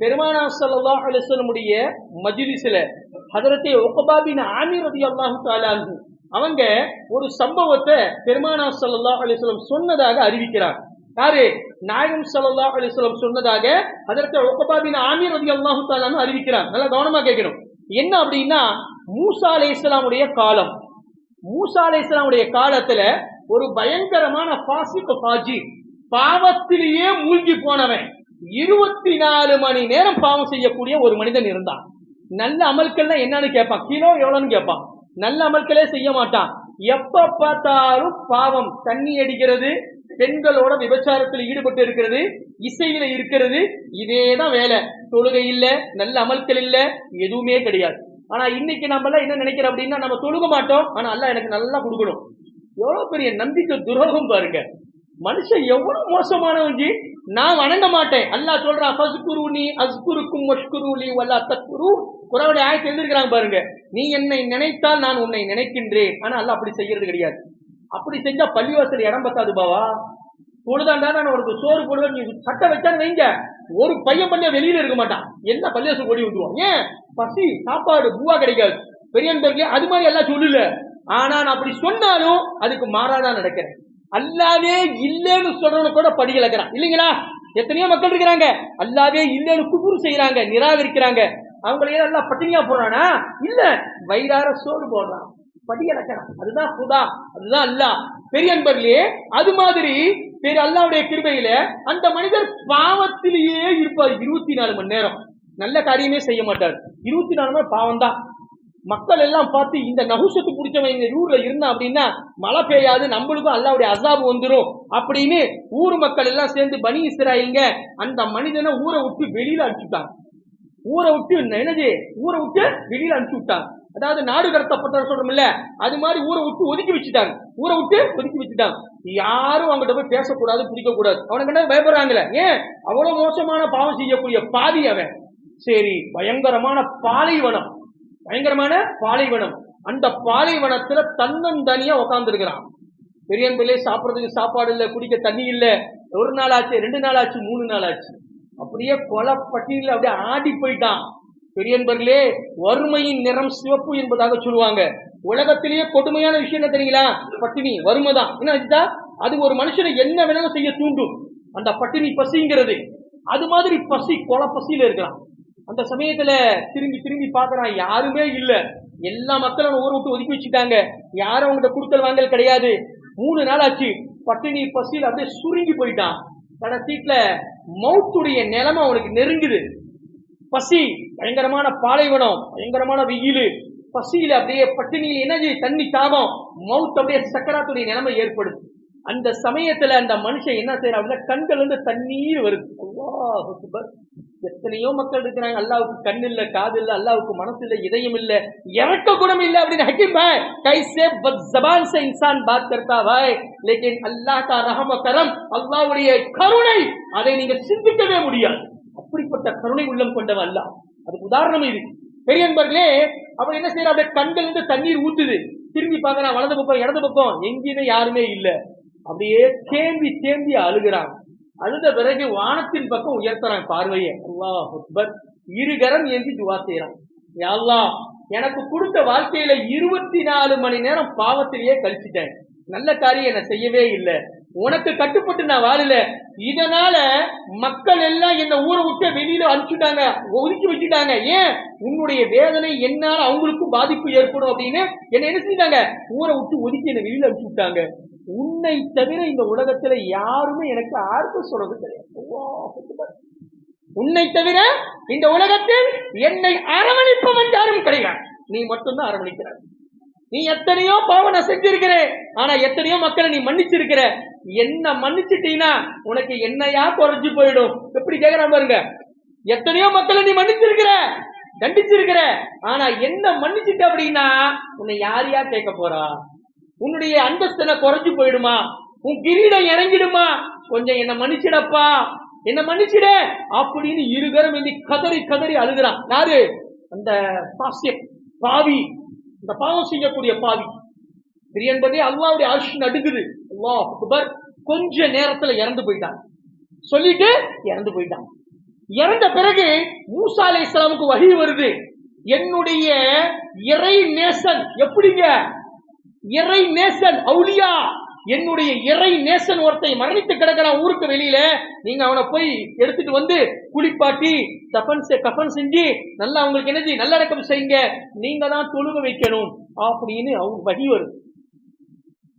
பெருமானா சல்லா அலைஹி வஸல்லமுடைய மஜ்லிஸ்ல ஹதரத்தே உக்பா ஆமீர் ரலியல்லாஹு அல்லாஹு அன்ஹு அவங்க ஒரு சம்பவத்தை பெருமானா சல்லா அலைஹி சொன்னதாக அறிவிக்கிறார். யாரு? நாயகம் சல்லா அலைஹி சொன்னதாக ஹதரத்தே ஒகபாபின் ஆமீர் ரலியல்லாஹு அல்லாஹு அன்ஹு அறிவிக்கிறார். நல்லா கவனமா கேட்கணும். என்ன அப்படின்னா மூசா அலைஹிஸ்ஸலாமுடைய காலம். மூசா அலைஹிஸ்ஸலாமுடைய காலத்துல ஒரு பயங்கரமான பாசிக் பாஜி பாவத்திலேயே மூழ்கி போனவன். இருபத்தி நாலு மணி நேரம் பாவம் செய்யக்கூடிய ஒரு மனிதன் இருந்தான். நல்ல அமல்கள்லாம் என்னன்னு கேட்பான். கிலோ எவ்வளோன்னு கேட்பான். நல்ல அமல்களே செய்ய மாட்டான். எப்ப பார்த்தாலும் பாவம் தண்ணி அடிக்கிறது பெண்களோட விபச்சாரத்தில் ஈடுபட்டு இருக்கிறது இசையில இருக்கிறது இதேதான் வேலை. தொழுகை இல்ல நல்ல அமல்கள் இல்ல எதுவுமே கிடையாது. ஆனா இன்னைக்கு நம்ம எல்லாம் என்ன நினைக்கிறோம் அப்படின்னா நம்ம தொழுக மாட்டோம். ஆனா அல்ல எனக்கு நல்லா கொடுக்கணும். எவ்வளவு பெரிய நம்பிக்கை துரோகம் பாருங்க. மனுஷன் எவ்வளவு மோசமானவங்க நான் வணங்க மாட்டேன். அல்லாஹ் சொல்றான் ஃபஸ்குருனி அஸ்குருக்கும் வஷ்குருலி வல்லா தத்குரு குரானுடைய ஆயத்தை எழுதிருக்கிறாங்க பாருங்க. நீ என்னை நினைத்தால் நான் உன்னை நினைக்கின்றேன். ஆனா அல்லாஹ் அப்படி செய்யறது கிடையாது. அப்படி செஞ்சா பள்ளிவாசல் இடம் பத்தாது பாவா. பொழுதாண்டா நான் உனக்கு சோறு போடுவேன் நீ சட்டை வச்சான்னு வைங்க. ஒரு பையன் பண்ண வெளியில இருக்க மாட்டான். என்ன பள்ளிவாசல் ஓடி விட்டுருவான் ஏன்? பசி சாப்பாடு பூவா கிடைக்காது. பெரியன்பர்களே அது மாதிரி எல்லாம் சொல்லல. ஆனா நான் அப்படி சொன்னாலும் அதுக்கு மாறாதான் நடக்கிறேன். அல்லாவே இல்லைன்னு சொல்றவன கூட படி இழக்கிறான். இல்லைங்களா? எத்தனையோ மக்கள் இருக்கிறாங்க. அல்லாவே இல்லைன்னு குபுரு செய்யறாங்க நிராகரிக்கிறாங்க. அவங்களே எல்லாம் பட்டினியா போடுறானா? இல்ல வயிறார சோறு போடுறான். படி இழக்கிறான். அதுதான் புதா அதுதான் அல்லாஹ். பெரிய அன்பர்களே அது மாதிரி பெரிய அல்லாவுடைய கிருபையில அந்த மனிதர் பாவத்திலேயே இருப்பார். இருபத்தி நாலு மணி நேரம். நல்ல காரியமே செய்ய மாட்டார். இருபத்தி நாலு மணி பாவம் தான் மக்கள் எல்லாம் பார்த்து இந்த நகுசத்து பிடிச்சவன் இந்த ஊர்ல இருந்தான் அப்படின்னா மழை பெய்யாது நம்மளுக்கும் அல்லாவுடைய அசாபு வந்துடும் அப்படின்னு ஊர் மக்கள் எல்லாம் சேர்ந்து பனி இஸ்ராயில்ங்க அந்த மனிதனை ஊரை விட்டு வெளியில அனுப்பிச்சுட்டாங்க. ஊரை விட்டு என்னது? ஊரை விட்டு வெளியில அனுப்பிச்சு விட்டாங்க அதாவது நாடு கடத்தப்பட்ட சொல்றோம்ல அது மாதிரி ஊரை விட்டு ஒதுக்கி வச்சுட்டாங்க. ஊரை விட்டு ஒதுக்கி வச்சுட்டாங்க. யாரும் அவங்ககிட்ட போய் பேசக்கூடாது பிடிக்க கூடாது அவனுக்கு என்ன பயப்படுறாங்களே? ஏன்? அவ்வளவு மோசமான பாவம் செய்யக்கூடிய பாதி அவன். சரி பயங்கரமான பாலைவனம். பயங்கரமான பாலைவனம். அந்த பாலைவனத்துல தன்னந்தனியா உட்கார்ந்து இருக்கிறான் பெரியன் பிள்ளை சாப்பிடறதுக்கு சாப்பாடு இல்ல குடிக்க தண்ணி இல்ல. ஒரு நாள் ஆச்சு ரெண்டு நாள் ஆச்சு மூணு நாள் ஆச்சு அப்படியே கொலை அப்படியே ஆடி போயிட்டான். பெரியன்பர்களே வறுமையின் நிறம் சிவப்பு என்பதாக சொல்லுவாங்க. உலகத்திலேயே கொடுமையான விஷயம் என்ன தெரியுங்களா? பட்டினி வறுமை தான். என்ன வச்சுட்டா அது ஒரு மனுஷனை என்ன வேணாலும் செய்ய தூண்டும். அந்த பட்டினி பசிங்கிறது. அது மாதிரி பசி கொலை பசியில இருக்கலாம். அந்த சமயத்துல திரும்பி திரும்பி பாக்குறான் யாருமே இல்ல. எல்லா மக்களும் ஊரை விட்டு ஒதுக்கி வச்சுட்டாங்க. யாரும் அவங்ககிட்ட கொடுத்தல் வாங்கல் கிடையாது. மூணு நாள் ஆச்சு பட்டினி பசியில் அப்படியே சுருங்கி போயிட்டான். கடைசீட்ல மௌத்துடைய நிலைமை அவனுக்கு நெருங்குது. பசி பயங்கரமான பாலைவனம் பயங்கரமான வெயில். பசியில அப்படியே பட்டினியில் என்ன தண்ணி தாகம் மவுத் அப்படியே சக்கராத்துடைய நிலைமை ஏற்படுது. அந்த சமயத்துல அந்த மனுஷன் என்ன செய்யறான் அப்படின்னா கண்கள் வந்து தண்ணீர் வருது. எத்தனையோ மக்கள் இருக்கிறாங்க. அல்லாவுக்கு கண் இல்ல காது இல்ல அல்லாவுக்கு மனசு இல்ல இதயம் இல்ல இறக்க குணம் இல்ல அப்படின்னு ஹக்கீம் பாய் கை சே இன்சான் பாத் கர்த்தா பாய். லேக்கின் அல்லாஹ் கா ரஹம கரம் அல்லாவுடைய கருணை அதை நீங்க சிந்திக்கவே முடியாது. அப்படிப்பட்ட கருணை உள்ளம் கொண்டவன் அல்ல அதுக்கு உதாரணம் இது. பெரிய நண்பர்களே அவன் என்ன செய்யறான் அப்படியே கண்கள் இருந்து தண்ணீர் ஊத்துது. திரும்பி பாக்குறான் வலது பக்கம் இடது பக்கம் எங்கேயுமே யாருமே இல்ல. அப்படியே தேம்பி தேம்பி அழுகிறான். அழுத பிறகு வானத்தின் பக்கம் உயர்த்துறான். பார்வையை. அல்லா அக்பர். இருகரம் ஏந்தி துவா செய்யறான் யா எனக்கு கொடுத்த வாழ்க்கையில இருபத்தி நாலு மணி நேரம் பாவத்திலேயே கழிச்சிட்டேன். நல்ல காரியம் என்ன செய்யவே இல்லை. உனக்கு கட்டுப்பட்டு நான் வாழல. இதனால மக்கள் எல்லாம் என்ன ஊரை விட்டு வெளியில அனுப்பிச்சுட்டாங்க. ஒதுக்கி வச்சுட்டாங்க. ஏன்? உன்னுடைய வேதனை என்னால அவங்களுக்கும் பாதிப்பு ஏற்படும் அப்படின்னு என்ன என்ன செஞ்சாங்க ஊரை விட்டு ஒதுக்கி என்ன வெளியில அனுப்பிச்சு விட்டாங்க உன்னை தவிர இந்த உலகத்துல யாருமே எனக்கு ஆர்வம் சொல்றது கிடையாது. உன்னை தவிர இந்த உலகத்தில் என்னை அரவணைப்பவன் யாரும் கிடையாது. நீ மட்டும்தான் அரவணைக்கிறார் நீ எத்தனையோ பாவனை நான் செஞ்சிருக்கிறேன் ஆனா எத்தனையோ மக்களை நீ மன்னிச்சிருக்கிற. என்ன மன்னிச்சிட்டீங்கன்னா உனக்கு என்னையா குறைஞ்சு போயிடும். எப்படி கேக்குறான் பாருங்க. எத்தனையோ மக்களை நீ மன்னிச்சிருக்கிற தண்டிச்சிருக்கிற ஆனா என்ன மன்னிச்சிட்ட அப்படின்னா உன்னை யார் யார் கேட்க போறா? உன்னுடைய அந்தஸ்தனை குறைஞ்சு போயிடுமா? உன் கிரீடம் இறங்கிடுமா? கொஞ்சம் என்ன மன்னிச்சிடப்பா. என்ன மன்னிச்சிட. அப்படின்னு இருகரம் வந்து கதறி கதறி அழுகிறான். யாரு? அந்த பாசியம் பாவி. இந்த பாவம் செய்யக்கூடிய பாவி. பிரியன்பதே அல்லாவுடைய அரிசி நடுக்குது அல்லா அக்பர் கொஞ்ச நேரத்துல இறந்து போயிட்டான். சொல்லிட்டு இறந்து போயிட்டான். இறந்த பிறகு மூசா அலை இஸ்லாமுக்கு வகி வருது. என்னுடைய இறை நேசன் எப்படிங்க? இறை நேசன் அவுலியா என்னுடைய இறை நேசன் ஒருத்தை மரணித்து கிடக்கிறான் ஊருக்கு வெளியில. நீங்க அவனை போய் எடுத்துட்டு வந்து குளிப்பாட்டி தபன் செ- கஃபன் செஞ்சு நல்லா அவங்களுக்கு என்னது நல்லடக்கம் செய்யுங்க. நீங்க தான் தொழுக வைக்கணும். அப்படின்னு அவங்க வகி வரும்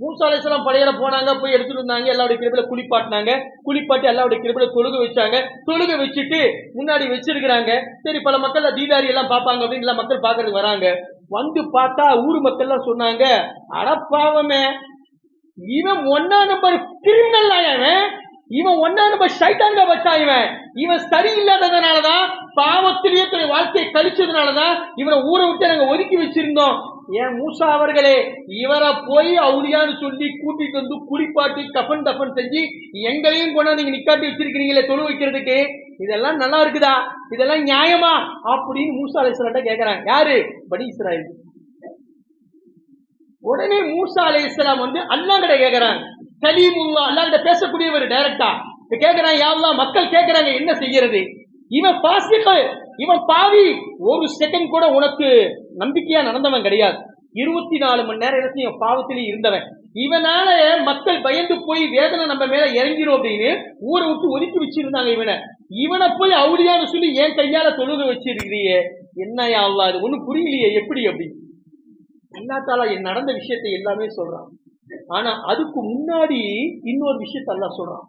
மூசா அலைஹிஸ்ஸலாம் படையில போனாங்க போய் எடுத்துட்டு வந்தாங்க எல்லாருடைய கிருபில குளிப்பாட்டினாங்க. குளிப்பாட்டி எல்லாருடைய கிருபில தொழுக வச்சாங்க. தொழுக வச்சுட்டு முன்னாடி வச்சிருக்கிறாங்க. சரி பல மக்கள் தீதாரி எல்லாம் பார்ப்பாங்க அப்படின்னு எல்லாம் மக்கள் பார்க்கறதுக்கு வராங்க. வந்து பார்த்தா ஊர் மக்கள் சொன்னாங்க அடப்பாவமே இவன் ஒன்னா நம்பர் கிரிமினல் இவன் ஒன்னா நம்ம சைத்தாங்க வச்சான் இவன். இவன் சரியில்லாததுனாலதான் பாவத்திலேயே தன்னுடைய வாழ்க்கையை கழிச்சதுனாலதான் இவனை ஊரை விட்டு நாங்க ஒதுக்கி வச்சிருந்தோம். ஏன் மூசா அவர்களே இவரை போய் அவுளியான்னு சொல்லி கூட்டிட்டு வந்து குளிப்பாட்டி கஃபன் டஃபன் செஞ்சு எங்களையும் கொண்டாந்து நீங்க நிக்காட்டி வச்சிருக்கிறீங்களே தொழு வைக்கிறதுக்கு. இதெல்லாம் நல்லா இருக்குதா? இதெல்லாம் நியாயமா? அப்படின்னு மூசா அலைசலாட்ட கேக்குறாங்க. யாரு? படி இஸ்ராயல் உடனே மூசா அலை இஸ்லாம் வந்து அல்லா கிட்ட கலீமுல்லா அல்லா கிட்ட பேசக்கூடியவர் டைரக்டா இப்ப கேக்குறாங்க யாரெல்லாம் மக்கள் கேக்குறாங்க என்ன செய்யறது இவன் பாசிகள் இவன் பாவி. ஒரு செகண்ட் கூட உனக்கு நம்பிக்கையா நடந்தவன் கிடையாது. இருபத்தி நாலு மணி நேரம் இடத்துல இவன் பாவத்திலேயே இருந்தவன். இவனால மக்கள் பயந்து போய் வேதனை நம்ம மேல இறங்கிரும் அப்படின்னு ஊரை விட்டு ஒதுக்கி வச்சிருந்தாங்க இவனை. இவனை போய் அவுளியான்னு சொல்லி என் கையால தொழுக வச்சிருக்கிறியே என்ன அல்லாஹ் அது ஒன்றும் புரியலையே எப்படி அப்படி? அல்லா தாலா என் நடந்த விஷயத்தை எல்லாமே சொல்றான். ஆனா அதுக்கு முன்னாடி இன்னொரு விஷயத்த அல்லாஹ் சொல்றான்.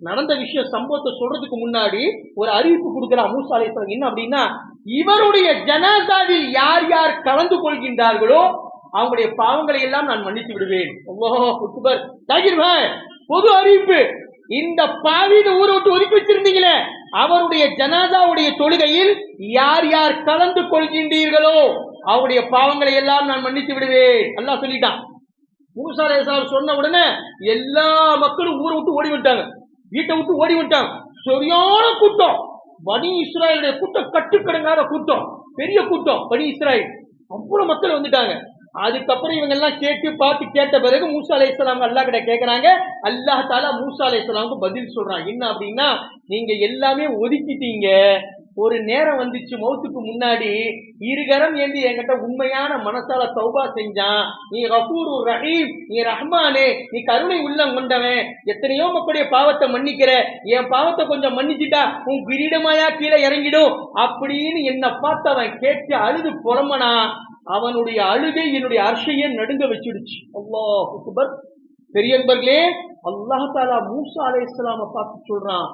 நடந்த விஷயம் சம்பவத்தை சொல்றதுக்கு முன்னாடி ஒரு அறிவிப்பு கொடுக்கிறான் மூசா என்ன அப்படின்னா இவருடைய ஜனாதாவில் யார் யார் கலந்து கொள்கின்றார்களோ அவங்களுடைய பாவங்களை எல்லாம் நான் மன்னித்து விடுவேன். பொது அறிவிப்பு. இந்த பாவின ஊரை விட்டு ஒதுக்கி வச்சிருந்தீங்களே அவருடைய ஜனாதாவுடைய தொழுகையில் யார் யார் கலந்து கொள்கின்றீர்களோ அவருடைய பாவங்களை எல்லாம் நான் மன்னித்து விடுவேன். அல்லா சொல்லிட்டான். மூசா அலைஹிஸ்ஸலாம் சொன்ன உடனே எல்லா மக்களும் ஊரை விட்டு ஓடி விட்டாங்க வீட்டை விட்டு ஓடி விட்டாங்க சரியான கூட்டம். பனி இஸ்ராயலுடைய கூட்டம் கட்டுக்கடங்காத கூட்டம். பெரிய கூட்டம் பனி இஸ்ராயல் அவ்வளவு மக்கள் வந்துட்டாங்க. அதுக்கப்புறம் இவங்க எல்லாம் கேட்டு பார்த்து கேட்ட பிறகு மூசா அலை இஸ்லாம் அல்லா கிட்ட கேட்கறாங்க அல்லாஹ் தாலா மூசா இஸ்லாமுக்கு பதில் சொல்றான். என்ன அப்படின்னா நீங்க எல்லாமே ஒதுக்கிட்டீங்க. ஒரு நேரம் வந்துச்சு மௌத்துக்கு முன்னாடி இருகரம் ஏந்தி என்கிட்ட உண்மையான மனசால சௌபா செஞ்சான். நீ ரஃபூர் ரஹீம் நீ ரஹ்மானே நீ கருணை உள்ளம் கொண்டவன். எத்தனையோ மக்களுடைய பாவத்தை மன்னிக்கிற என் பாவத்தை கொஞ்சம் மன்னிச்சிட்டா உன் கிரீடமாயா கீழே இறங்கிடும். அப்படின்னு என்ன பார்த்து அவன் கேட்டு அழுது புலம்பனா அவனுடைய அழுகை என்னுடைய அர்ஷையை நடுங்க வச்சிடுச்சு. அல்லா அக்பர். பெரியன்பர்களே அல்லாஹ் மூசா மூசா இஸ்லாம பார்த்து சொல்றான்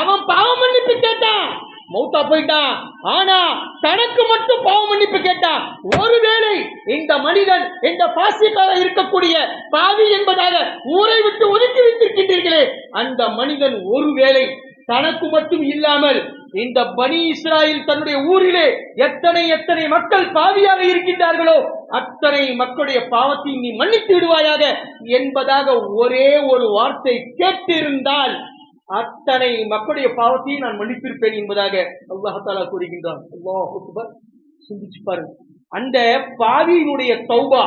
அவன் பாவ மன்னிப்பு கேட்டான். மௌத்தா போயிட்டான் ஆனா தனக்கு மட்டும் பாவ மன்னிப்பு கேட்டான் ஒருவேளை இந்த மனிதன் இந்த பாசிக்காக இருக்கக்கூடிய பாவி என்பதாக ஊரை விட்டு ஒதுக்கி வைத்திருக்கின்றீர்களே அந்த மனிதன் ஒருவேளை தனக்கு மட்டும் இல்லாமல் இந்த பனி இஸ்ராயில் தன்னுடைய ஊரிலே எத்தனை எத்தனை மக்கள் பாவியாக இருக்கின்றார்களோ அத்தனை மக்களுடைய பாவத்தை நீ மன்னித்து விடுவாயாக என்பதாக ஒரே ஒரு வார்த்தை கேட்டிருந்தால் அத்தனை மக்களுடைய பாவத்தையும் நான் மன்னித்திருப்பேன் என்பதாக அல்லாஹாலா கூறுகின்றான். அல்லாஹ் சிந்திச்சு பாருங்க. அந்த பாவியினுடைய தௌபா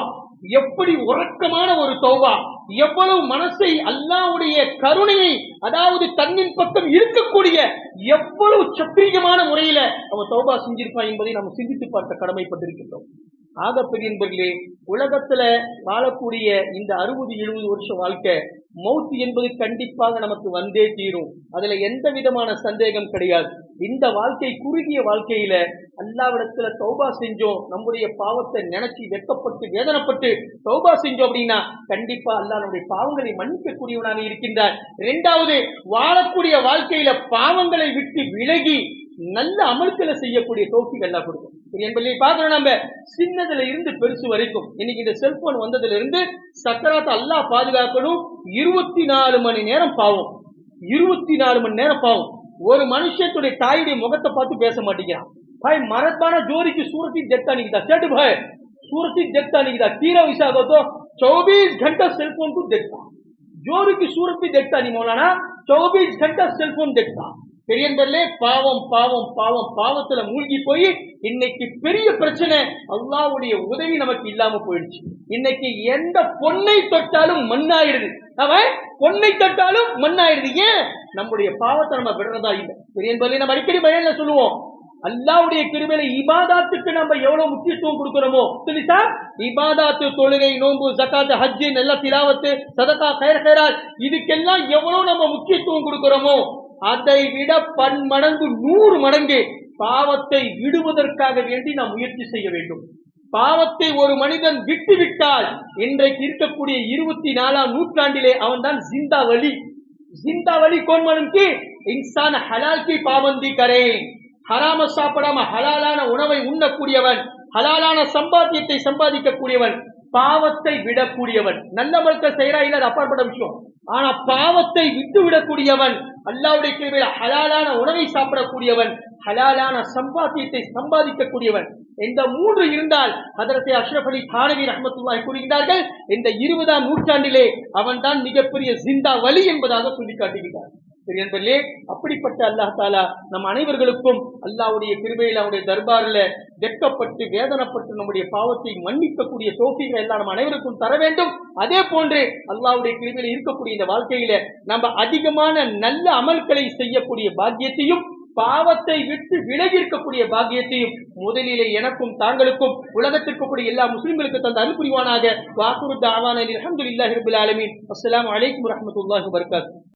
எப்படி உறக்கமான ஒரு தௌபா எவ்வளவு மனசை அல்லாவுடைய கருணையை அதாவது தன்னின் பக்கம் இருக்கக்கூடிய எவ்வளவு சத்திரிகமான முறையில அவன் தௌபா செஞ்சிருப்பான் என்பதை நாம் சிந்தித்து பார்க்க கடமைப்பட்டிருக்கின்றோம். ஆக பெரியன்பர்களே உலகத்துல வாழக்கூடிய இந்த அறுபது எழுபது வருஷம் வாழ்க்கை மௌத் என்பது கண்டிப்பாக நமக்கு வந்தே தீரும். அதுல எந்த விதமான சந்தேகம் கிடையாது. இந்த வாழ்க்கை குறுகிய வாழ்க்கையில அல்லாவிடத்துல தௌபா செஞ்சோம் நம்முடைய பாவத்தை நினைச்சு வெட்கப்பட்டு வேதனைப்பட்டு தௌபா செஞ்சோம் அப்படின்னா கண்டிப்பா அல்லாஹ் நம்முடைய பாவங்களை மன்னிக்கக்கூடியவனாக இருக்கின்றார் இரண்டாவது வாழக்கூடிய வாழ்க்கையில பாவங்களை விட்டு விலகி நல்ல அமல்களை செய்யக்கூடிய தோக்கிகள் எல்லாம் கொடுக்கும் இது என்பதை பார்க்கிறோம் நம்ம சின்னதுல இருந்து பெருசு வரைக்கும் இன்னைக்கு இந்த செல்போன் வந்ததுல இருந்து சக்கராத்தை அல்லாஹ் பாதுகாக்கணும் இருபத்தி நாலு மணி நேரம் பாவம் இருபத்தி நாலு மணி நேரம் பாவம் ஒரு மனுஷத்துடைய தாயுடைய முகத்தை பார்த்து பேச மாட்டேங்கிறான் பாய் மரத்தான ஜோரிக்கு सूरती देखता नहीं था सेठ भाई सूरती देखता नहीं था तीरा विषा को तो 24 घंटा सेलफोन को देखता जोर की सूरत भी देखता नहीं मौलाना 24 घंटा सेलफोन देखता பெரியந்தல்லே பாவம் பாவம் பாவம் பாவத்துல மூழ்கி போய் இன்னைக்கு பெரிய பிரச்சனை அல்லாவுடைய உதவி நமக்கு இல்லாம போயிடுச்சு. இன்னைக்கு எந்த பொண்ணை தொட்டாலும் மண்ணாயிடுது. அவன் பொண்ணை தொட்டாலும் மண்ணாயிடுது. ஏன்? நம்முடைய பாவத்தை நம்ம விடுறதா இல்லை. பெரிய நம்ம அடிக்கடி பயன்ல சொல்லுவோம். அல்லாவுடைய கிருமையில இபாதாத்துக்கு நம்ம எவ்வளவு முக்கியத்துவம் கொடுக்கிறோமோ சொல்லிட்டா இபாதாத்து தொழுகை நோன்பு ஜக்காத்து ஹஜ்ஜு நல்ல திலாவத்து சதகா கயர் கயரால் இதுக்கெல்லாம் எவ்வளவு நம்ம முக்கியத்துவம் கொடுக்கிறோமோ அதை விட பன்மடங்கு நூறு மடங்கு பாவத்தை விடுவதற்காக வேண்டி நாம் முயற்சி செய்ய வேண்டும். பாவத்தை ஒரு மனிதன் விட்டுவிட்டால் இன்றைக்கு இருக்கக்கூடிய இருபத்தி நாலாம் நூற்றாண்டிலே அவன் தான் ஜிந்தா வலி ஜிந்தா வலி கோன் மனுக்கு இன்சான ஹலால் பாவந்தி கரேன். ஹராம சாப்பிடாம ஹலாலான உணவை உண்ணக்கூடியவன் ஹலாலான சம்பாத்தியத்தை சம்பாதிக்கக்கூடியவன் பாவத்தை விடக்கூடியவன். நல்ல மருத்துவ செயலா இல்ல அப்பாற்பட்ட விஷயம். ஆனா பாவத்தை விட்டு விடக்கூடியவன் அல்லாவுடைய கிருபையில ஹலாலான உணவை சாப்பிடக்கூடியவன் ஹலாலான சம்பாத்தியத்தை சம்பாதிக்கக்கூடியவன். இந்த மூன்று இருந்தால் ஹதரத்தை அஷ்ரப் அலி தானவி ரஹமத்துல்லாஹி கூறுகிறார்கள் இந்த இருபதாம் நூற்றாண்டிலே அவன்தான் மிகப்பெரிய ஜிந்தா வலி என்பதாக சொல்லி காட்டுகிறார் என்பதிலே அப்படிப்பட்ட அல்லாஹ் தாலா நம் அனைவர்களுக்கும் அல்லாவுடைய கிருபையில் அவருடைய தர்பாரில் வெட்கப்பட்டு வேதனைப்பட்டு நம்முடைய பாவத்தை மன்னிக்கக்கூடிய தோப்பிகளை எல்லாம் நம் அனைவருக்கும் தர வேண்டும். அதே போன்று அல்லாவுடைய கிருபையில் இருக்கக்கூடிய இந்த வாழ்க்கையில நம்ம அதிகமான நல்ல அமல்களை செய்யக்கூடிய பாக்கியத்தையும் பாவத்தை விட்டு விலகி இருக்கக்கூடிய பாக்கியத்தையும் முதலிலே எனக்கும் தாங்களுக்கும் உலகத்திற்கு கூடிய எல்லா முஸ்லிம்களுக்கு தந்த அனுப்புரிவானாக புரிவானாக ஆவான தாவான அலமதுல்லாஹி ரபுல் ஆலமீன். அஸ்ஸலாமு அலைக்கும் வரஹ்மத்துல்லாஹி